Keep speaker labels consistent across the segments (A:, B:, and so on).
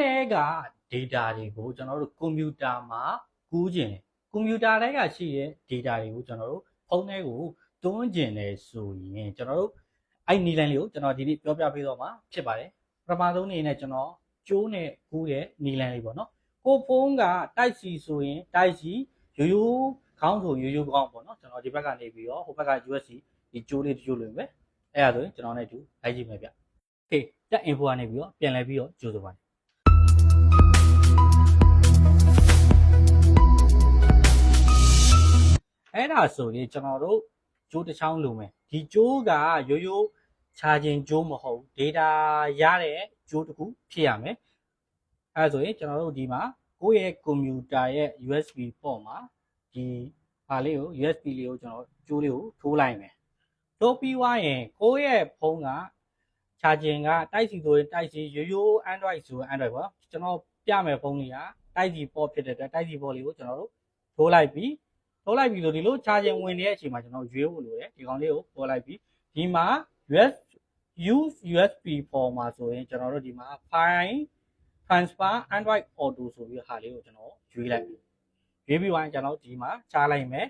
A: ထဲက data တွေကိုကျွန်တော်တို့ computer မှာကူးခြင်း computer ထဲကရှိတဲ့ data တွေကိုကျွန်တော်တို့ဖုန်းထဲကိုတွန်းကျင်တယ်ဆိုရင်ကျွန်တော်တို့အဲ့နီလိုင်းလေးကိုကျွန်တော်ဒီနေ့ပြောပြပေးတော့မှာဖြစ်ပါတယ်ပထမဆုံးအနေနဲ့ကျွန်တော်ကျိုးနဲ့ကူးတဲ့နီလိုင်းလေးပေါ့နော်ကိုဖုန်းက type C ဆိုရင် type C ရိုးရိုးခေါင်းထုံရိုးရိုးခေါင်းပေါ့နော်ကျွန်တော်ဒီဘက်ကနေပြီးတော့ဟိုဘက်က USB ဒီကျိုးလေးကျိုးလွင်ပဲအဲ့ဒါဆိုရင်ကျွန်တော်နဲ့တူလိုက်ကြည့်မယ်ဗျ Okay တက် info ကနေပြီးတော့ပြန်လဲပြီးတော့ကြိုးစားပါ အဲ့ဒါဆိုရင်ကျွန်တော်တို့ကြိုးတစ်ချောင်းလိုမယ်ဒီကြိုးကရိုးရိုးချာခြင်းကြိုးမဟုတ် data ရတဲ့ကြိုးတစ်ခုဖြစ်ရမယ်အဲ့ဒါဆိုရင်ကျွန်တော်တို့ဒီမှာကိုယ့်ရဲ့ကွန်ပျူတာရဲ့ USB port မှာဒီဟာလေးကို USB လေးကိုကျွန်တော်ကြိုးလေးကိုထိုးလိုက်မယ်ထိုးပြီးွားရင်ကိုယ့်ရဲ့ဖုန်းကချာခြင်းကတိုက်စီဆိုရင်တိုက်စီရိုးရိုး Android ဆိုရင် Android ပေါ့ကျွန်တော်ပြမယ်ဖုန်းလေးကတိုက်စီ port ဖြစ်တဲ့အတွက်တိုက်စီ port လေးကိုကျွန်တော်တို့ထိုးလိုက်ပြီး ထုတ်လိုက်ပြီလို့ဒီလို charging ဝင်နေတဲ့အချိန်မှာကျွန်တော်ရွေးဖို့လိုတယ်ဒီကောင်လေးကိုပေါ်လိုက်ပြီးဒီမှာ US use USB form မှာဆိုရင်ကျွန်တော်တို့ဒီမှာ file transfer android auto ဆိုပြီးဟာလေးကိုကျွန်တော်ရွေးလိုက်ပြီရွေးပြီးသွားရင်ကျွန်တော်ဒီမှာချလိုက်မယ်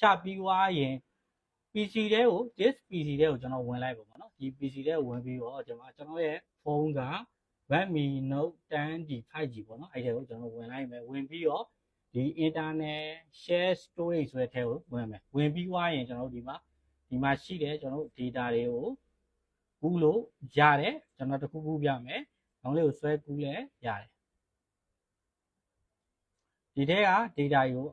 A: ချပြီးသွားရင် PC တဲကို this PC တဲကိုကျွန်တော်ဝင်လိုက်ပါပေါ့နော်ဒီ PC တဲကိုဝင်ပြီးတော့ကျွန်တော်ကျွန်တော်ရဲ့ဖုန်းက Redmi Note 10D 5G ပေါ့နော်အဲ့ဒါကိုကျွန်တော်ဝင်လိုက်မယ်ဝင်ပြီးတော့ ဒီ internet share storage ဆိုတဲ့ထဲကိုဝင်မယ်ဝင်ပြီးွားရင်ကျွန်တော်တို့ဒီမှာဒီမှာရှိတဲ့ကျွန်တော်တို့ data တွေကိုကူးလို့ရတယ်ကျွန်တော်တခုခုပြမယ်။နောက်လေးကိုဆွဲကူးလဲရတယ်။ဒီထဲက data တွေကို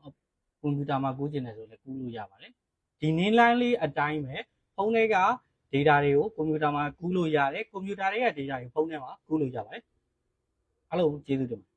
A: ကွန်ပျူတာမှာကူးကျင်တယ်ဆိုလည်းကူးလို့ရပါတယ်။ဒီနင်းလိုင်းလေးအတိုင်းပဲဖုန်းထဲက data တွေကိုကွန်ပျူတာမှာကူးလို့ရတယ်။ကွန်ပျူတာတွေက data တွေဖုန်းထဲမှာကူးလို့ရပါတယ်။အားလုံးကျေးဇူးတင်ပါတယ်